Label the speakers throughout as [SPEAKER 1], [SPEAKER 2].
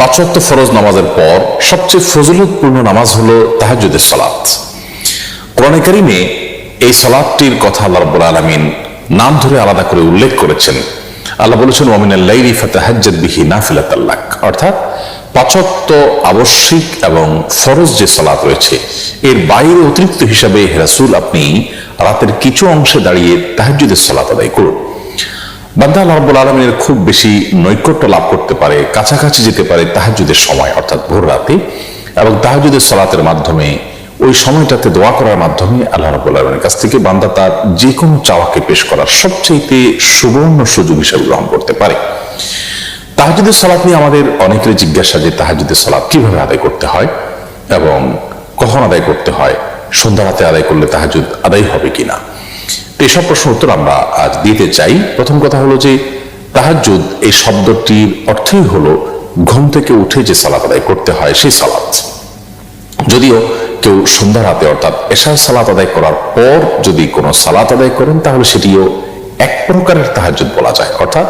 [SPEAKER 1] পাঁচত্ব ফরজ নামাজের পর সবচেয়ে ফজলতপূর্ণ নামাজ হলো তাহাজুদের সালাত। কোরআনে কারিমে এই সালাদটির কথা আল্লাহ রাব্বুল আলামিন নাম ধরে আলাদা করে উল্লেখ করেছেন। আল্লাহ বলেছেন, ওয়ামিনাল লাইলি ফাতাহাজ্জাদ বিহি নাফিলাতাল্লাক অর্থাৎ পাঁচত্ব আবশ্যিক এবং ফরজ যে সালাত রয়েছে, এর বাইরে অতিরিক্ত হিসাবে হেরাসুল আপনি রাতের কিছু অংশে দাঁড়িয়ে তাহাজ্জুদের সালাত আদায় করুন। বান্দা আল্লাহ রাব্বুল আলমিনের খুব বেশি নৈকট্য লাভ করতে পারে, কাছাকাছি যেতে পারে তাহাজুদের সময়, অর্থাৎ ভোর রাতে, এবং তাহাজুদের সলাতের মাধ্যমে, ওই সময়টাতে দোয়া করার মাধ্যমে আল্লাহ রাব্বুল আলমের কাছ থেকে বান্দা তার যে কোনো চাওয়াকে পেশ করার সবচেয়ে সুবর্ণ সুযোগ হিসেবে গ্রহণ করতে পারে। তাহাজুদের সালাত নিয়ে আমাদের অনেকের জিজ্ঞাসা যে তাহাজুদের সালাত কীভাবে আদায় করতে হয়, এবং কখন আদায় করতে হয়, সন্ধ্যা রাতে আদায় করলে তাহাজুদ আদায় হবে কিনা। এসব প্রশ্ন উত্তর আমরা আজ দিতে চাই। প্রথম কথা হলো যে তাহাজুদ এই শব্দটির অর্থই হলো ঘুম থেকে উঠে যে সালাত আদায় করতে হয় সেই সালাত। যদিও কেউ সন্ধ্যা রাতে অর্থাৎ এশার সালাত আদায় করার পর যদি কোনো সালাত আদায় করেন, তাহলে সেটিও এক প্রকারের তাহাজুদ বলা যায়। অর্থাৎ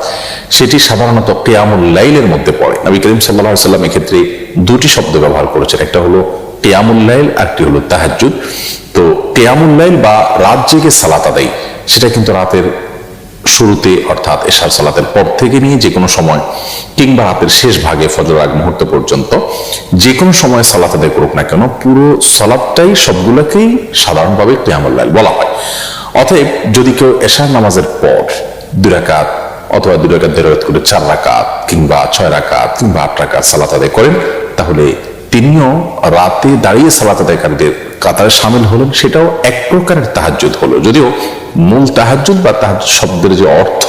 [SPEAKER 1] সেটি সাধারণত কেয়ামুল লাইলের মধ্যে পড়ে। নবী করিম সাল্লাহ সাল্লাম এক্ষেত্রে দুটি শব্দ ব্যবহার করেছেন। একটা হলো কেয়ামুল লাইল আরটি হলো তাহাজুদ তো কেয়ামুল লাইল বা রাত জেগে সালাত আদায়, সেটা কিন্তু রাতের শুরুতে অর্থাৎ এশার সালাতের পর থেকে নিয়ে যে কোনো সময়, কিংবা রাতের শেষ ভাগে ফজর আগ মুহূর্ত পর্যন্ত যে কোনো সময় সালাত আদায় করুক না কেন, পুরো সালাদটাই সবগুলোকেই সাধারণভাবে কেয়ামুল লাইল বলা হয়। অতএব যদি কেউ এশার নামাজের পর দুই রাকাত অথবা দুই রাকাত দেড় করে চার রাকাত কিংবা ছয় রাকাত কিংবা আট রাকাত সালাত আদায় করেন, তাহলে তিনিও রাতে দাঁড়িয়ে সালাত আদায়কারীদের কাতারে সামিল হলেন, সেটাও এক প্রকারের তাহাজ্জুদ হলো। যদিও মূল তাহাজ্জুদ বা তাহাজ্জুদ শব্দের যে অর্থ,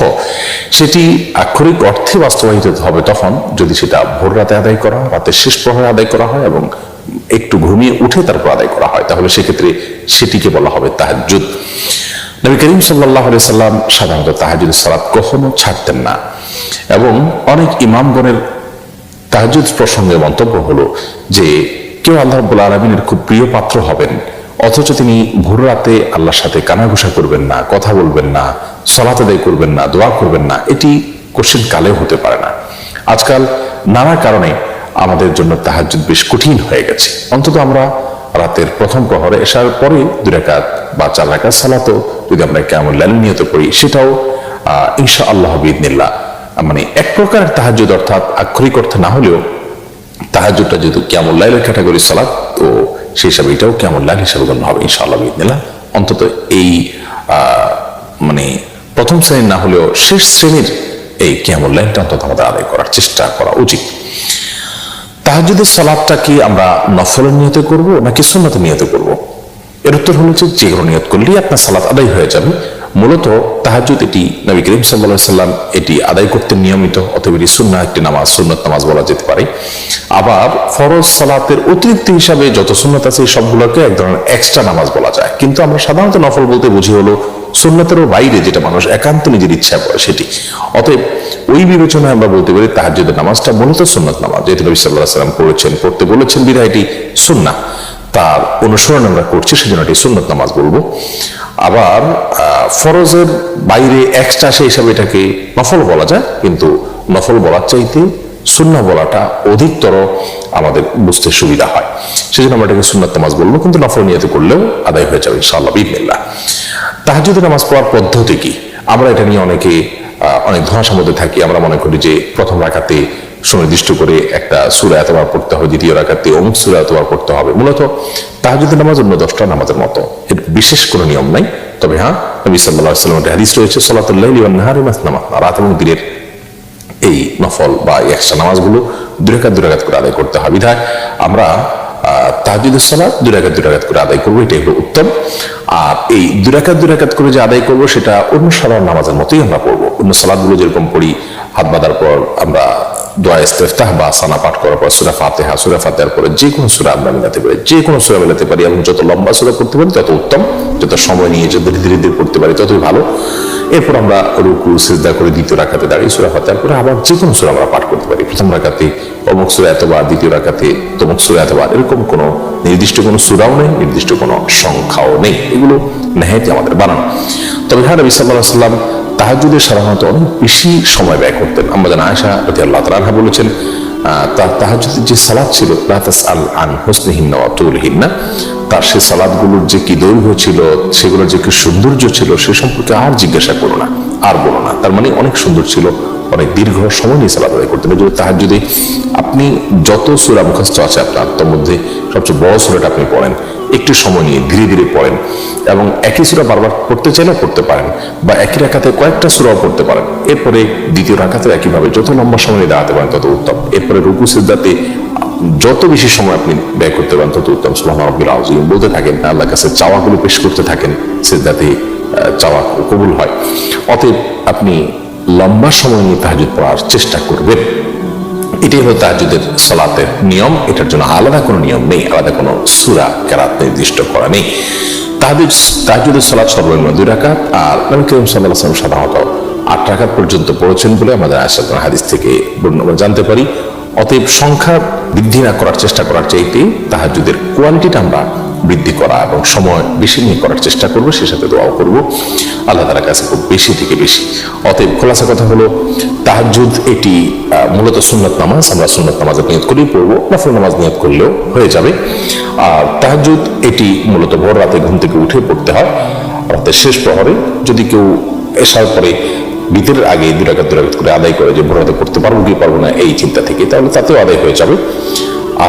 [SPEAKER 1] সেটি আক্ষরিক অর্থে বাস্তবায়িত হবে তখন যদি সেটা ভোর রাতে আদায় করা, রাতের শেষ প্রহরে আদায় করা হয় এবং একটু ঘুমিয়ে উঠে তারপর আদায় করা হয়, তাহলে সেক্ষেত্রে সেটিকে বলা হবে তাহাজ্জুদ। নবী করিম সাল্লাহ সাল্লাম সাধারণত তাহাজুদ সালাত কখনো ছাড়তেন না। এবং অনেক ইমামগণের তাহাজুদ প্রসঙ্গে মন্তব্য হলো যে, কেউ আল্লাহ রব্বুল আলমিনের খুব প্রিয় পাত্র হবেন, অথচ তিনি ভোর রাতে আল্লাহর সাথে কানাঘুষা করবেন না, কথা বলবেন না, সলাত আদায় করবেন না, দোয়া করবেন না, এটি কোশ্চিন কালেও হতে পারে না। আজকাল নানা কারণে আমাদের জন্য তাহাজুদ বেশ কঠিন হয়ে গেছে। অন্তত আমরা রাতের প্রথম প্রহরে এসার পরে দুই রাকাত বা চার রাকাত সালাতো যদি আমরা কেমন লাল নিয়ত করি, সেটাও ইনশা আল্লাহ বিদিনিল্লাহ মানে এক প্রকারের তাহাজুদ অর্থাৎ আক্ষরিক অর্থে না হলেও তাহাজুদটা যেহেতু কেমন লাইলের ক্যাটাগরি সালাত, তো সেই হিসাবে এটাও কেমন লাইল হিসাবে গণ্য হবে ইনশা আল্লাহ বিদিনিল্লাহ অন্তত এই মানে প্রথম শ্রেণির না হলেও শেষ শ্রেণির এই কেমন লাইনটা অন্তত আমাদের আদায় করার চেষ্টা করা উচিত। তাহাজুদের সালাদটা কি আমরা নফলের নিয়তে করব নাকি সুন্নতের নিয়তে করব? এর উত্তর হলো যে যে নিয়ত করলেই আপনার সালাত আদায় হয়ে যাবে। মূলত তাহাজুদ এটি নবী করিম সাল্লাহ সাল্লাম এটি আদায় করতে নিয়মিত অথবা এটি সুন্না একটি নামাজ, সুন্নত নামাজ বলা যেতে পারে। আবার ফরজ সালাতের অতিরিক্ত হিসাবে যত সুন্নত আছে এই সবগুলোকে এক ধরনের এক্সট্রা নামাজ বলা যায়। কিন্তু আমরা সাধারণত নফল বলতে বুঝি হলো সুন্নতেরও বাইরে যেটা মানুষ একান্ত নিজের ইচ্ছা করে সেটি। অতএব ওই বিবেচনায় আমরা বলতে পারি তাহাজ্জুদের নামাজটা মূলত সুন্নত নামাজ, যেহেতু নবী সাল্লাহ সাল্লাম করেছেন পড়তে বলেছেন বিধায় এটি সুন্না তার অনুসরণ আমরা করছি, সেজন্য এটি সুন্নত নামাজ বলব। আবার ফরজের বাইরে এক্সট্রা সেই হিসাবে এটাকে নফল বলা যায়, কিন্তু নফল বলার চাইতে সুন্না বলাটা অধিকতর আমাদের বুঝতে সুবিধা হয়। সেজন্য আমরা এটাকে সুন্নত নামাজ বলব, কিন্তু নফল নিয়তে করলেও আদায় হয়ে যাবে ইনশাআল্লাহ বিদিনিল্লাহ তাহাজুদের নামাজ পড়ার পদ্ধতি কি? আমরা এটা নিয়ে অনেকে অনেক ধোঁয়াশার মধ্যে থাকি, আমরা মনে করি যে প্রথম রাখাতে সুনির্দিষ্ট করে একটা সুরা এতবার পড়তে হবে, দ্বিতীয় রাখাতে অমুক সুরা এতবার পড়তে হবে। মূলত তাহাজুদের নামাজ অন্য দশটা নামাজের মতো। এর বিশেষ কোনো নিয়ম নাই। তবে হ্যাঁ নবী সাল্লাহ সাল্লাম একটা হাদিস রয়েছে সলাতুল্লাহ নাহারি মাসনামা রাত এবং দিনের এই নফল বা একশা নামাজগুলো দুরাকাত দুরাকাত করে আদায় করতে হবে। বিধায় আমরা তাহাজুদের সালাদ দুরাকাত দুরাকাত করে আদায় করব, এটাই হলো উত্তম। আর এই দুরাকাত দুরাকাত করে যে আদায় করব, সেটা অন্য সাধারণ নামাজের মতোই আমরা পড়ব। অন্য সালাদগুলো যেরকম পড়ি, হাত বাঁধার পর আমরা দোয়া ইস্তেফতাহ বা সানা পাঠ করার পর সুরা ফাতেহা, সুরা ফাতেহার পরে যে কোনো সুরা আমরা মিলাতে পারি, যে কোনো সুরা মিলাতে পারি। এবং যত লম্বা সুরা পড়তে পারি, তত উত্তম। যত সময় নিয়ে যত ধীরে ধীরে পড়তে পারি, ততই ভালো। এরপর আমরা রুকু, সিজদা করে দ্বিতীয় রাখাতে দাঁড়িয়ে সুরা ফাতেহার পরে আবার যে কোনো সুরা আমরা পাঠ করতে পারি। প্রথম রাখাতে অমুক সুরা এতবার দ্বিতীয় রাখাতে তমুক সুরা এতবার এরকম কোনো নির্দিষ্ট কোনো সুরাও নেই, নির্দিষ্ট কোনো সংখ্যাও নেই। এগুলো নেহাইতে আমাদের বানানো। তবে হ্যাঁ নবী সাল্লাহ সাল্লাম তাহাজুদের সাধারণত অনেক বেশি সময় ব্যয় করতেন। যেন আয়সা রাতি আল্লাহ তালা বলেছেন তার তাহাজুদের যে সালাদ ছিল লাতাস আল আন হোসনিহিন্না না তার সে সালাদগুলোর যে কি দৈর্ঘ্য ছিল সেগুলোর যে কি সৌন্দর্য ছিল, সে সম্পর্কে আর জিজ্ঞাসা করো না, আর বলো না। তার মানে অনেক সুন্দর ছিল, অনেক দীর্ঘ সময় নিয়ে সালাদ আদায় করতেন। যদি তাহার যদি আপনি যত সুরা মুখস্থ আছে আপনার, তার মধ্যে সবচেয়ে বড় সুরাটা আপনি পড়েন। একটু সময় নিয়ে, ধীরে ধীরে পড়েন। এবং একই সুরা বারবার পড়তে চাইলে পড়তে পারেন বা একই রাখাতে কয়েকটা সুরাও পড়তে পারেন। এরপরে দ্বিতীয় রাখাতে একইভাবে যত লম্বা সময় দাঁড়াতে পারেন, তত উত্তম। এরপরে রুকু সিদ্ধাতে যত বেশি সময় আপনি ব্যয় করতে পারেন, তত উত্তম। সুবহান রাব্বিল আযীম। বলতে থাকেন আল্লাহ কাছে চাওয়াগুলো পেশ করতে থাকেন সিদ্ধাতে চাওয়া কবুল হয়। অতএব আপনি লম্বা সময় নিয়ে তাহাজুদ পড়ার চেষ্টা করবেন। এটাই হলো তাহাজুদের সালাতের নিয়ম। এটার জন্য আলাদা কোনো নিয়ম নেই, আলাদা কোনো সুরা কেরাত নির্দিষ্ট করা নেই। তাহাজুদ তাহাজুদের সালাত সর্বনিম্ন দুই রাকাত, আর নবী করিম সাল্লাহ আলাইহি সাধারণত আট রাকাত পর্যন্ত পড়েছেন বলে আমাদের আশা হাদিস থেকে জানতে পারি। অতএব সংখ্যা বৃদ্ধি না করার চেষ্টা করার চাইতে তাহাজুদের কোয়ালিটিটা আমরা বৃদ্ধি করা এবং সময় বেশি নিয়ে করার চেষ্টা করব সে সাথে দোয়াও করব। আল্লাহ তালার কাছে খুব বেশি থেকে বেশি। অতএব খোলাসা কথা হলো তাহাজুদ এটি মূলত সুন্নত নামাজ, আমরা সুন্নত নামাজের নিয়ত করেই পড়ব, নফল নামাজ নিয়ত করলেও হয়ে যাবে। আর তাহাজুদ এটি মূলত ভোর রাতে ঘুম থেকে উঠে পড়তে হয়, রাতের শেষ প্রহরে। যদি কেউ এসার পরে বিতের আগে দুরাকাত দুরাকাত করে আদায় করে যে ভোর রাতে পড়তে পারব কি পারব না, এই চিন্তা থেকে, তাহলে তাতেও আদায় হয়ে যাবে।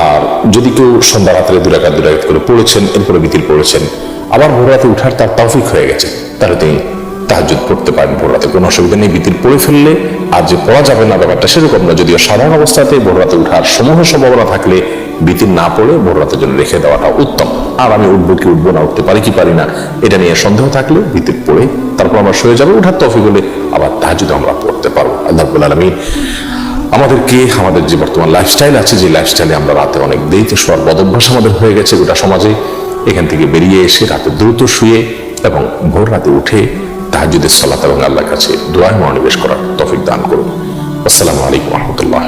[SPEAKER 1] আর যদি কেউ সন্ধ্যা রাত্রে দুরাকাত দুরাকাত করে পড়েছেন, এরপরে বিতির পড়েছেন, আবার ভোর রাতে উঠার তার তৌফিক হয়ে গেছে, তাহলে তিনি তাহাজুদ পড়তে পারেন, ভোর রাতে কোনো অসুবিধা নেই, বিতির পড়ে ফেললে আর যে পড়া যাবে না, ব্যাপারটা সেরকম না, যদিও সাধারণ অবস্থাতে ভোর রাতে উঠার সমূহ সম্ভাবনা থাকলে বিতির না পড়ে ভোর রাতের জন্য রেখে দেওয়াটা উত্তম। আর আমি উঠবো কি উঠবো না, উঠতে পারি কি পারি না, এটা নিয়ে সন্দেহ থাকলে বিতির পড়ে তারপর আমার সয়ে যাবে, উঠার তফিক হলে আবার তাহাজুদ আমরা পড়তে পারব। আল্লাহ আলমী আমাদেরকে, আমাদের যে বর্তমান লাইফস্টাইল আছে, যে লাইফস্টাইলে আমরা রাতে অনেক দেরিতে শোয়ার বদভ্যাস আমাদের হয়ে গেছে গোটা সমাজে, এখান থেকে বেরিয়ে এসে রাতে দ্রুত শুয়ে এবং ভোর রাতে উঠে তাহাজুদের সালাত এবং আল্লাহর কাছে দোয়ায় মনোনিবেশ করার তফিক দান করুন। আসসালামু আলাইকুম রহমতুল্লাহ